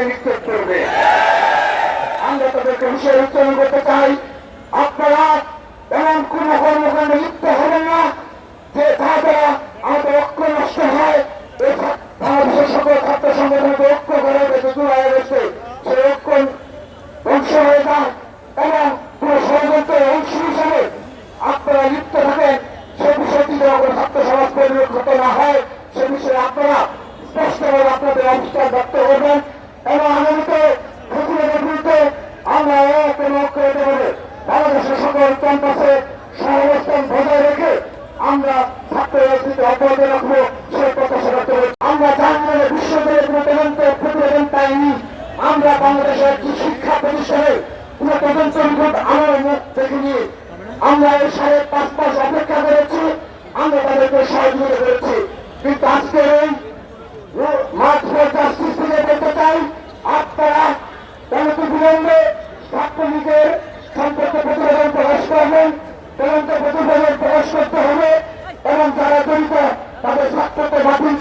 মধ্যে নিক্ষেপ করবে। আমরা তাদেরকে বিষয় উচ্চারণ করতে চাই। আপনারা এমন কোন কর্মকাণ্ডে লিপ্ত হবেন না যে তা দ্বারা আমাদের অক্ষ নষ্ট হয়। সকল ছাত্র সংগঠনকে করা হয়েছে জুলাই আগস্টে সেই ধ্বংস হয়ে যান এবং ষড়যন্ত্রের অংশ আপনারা লিপ্ত থাকেন। সে বিষয়টি ছাত্র সমাজ হয়, সে বিষয়ে আপনারা স্পষ্টভাবে আপনাদের অবস্থান ব্যক্ত করবেন। এবং আগামীতে প্রতিরোধের আমরা এক ঐক্যবদ্ধ হবে বাংলাদেশের সকল ক্যাম্পাসে সহাবস্থান বজায় রেখে আমরা ছাত্র রাজনীতি অব্যাহত সে প্রত্যাশা আমরা জাহাঙ্গীর বিশ্ববিদ্যালয়ের কোনো তদন্ত আমরা বাংলাদেশের একটি শিক্ষা প্রতিষ্ঠানে কোনো তদন্ত রিপোর্ট আমার মুখ দেখিনি। আমরা এই পাঁচ মাস অপেক্ষা করেছি। আমরা তাদেরকে সহযোগিতা করেছি। কিন্তু আজকের এই চূড়ান্ত প্রতিবেদন প্রকাশ করতে হবে। এবং যারা জড়িত তাদের সাক্ষাতে বাতিল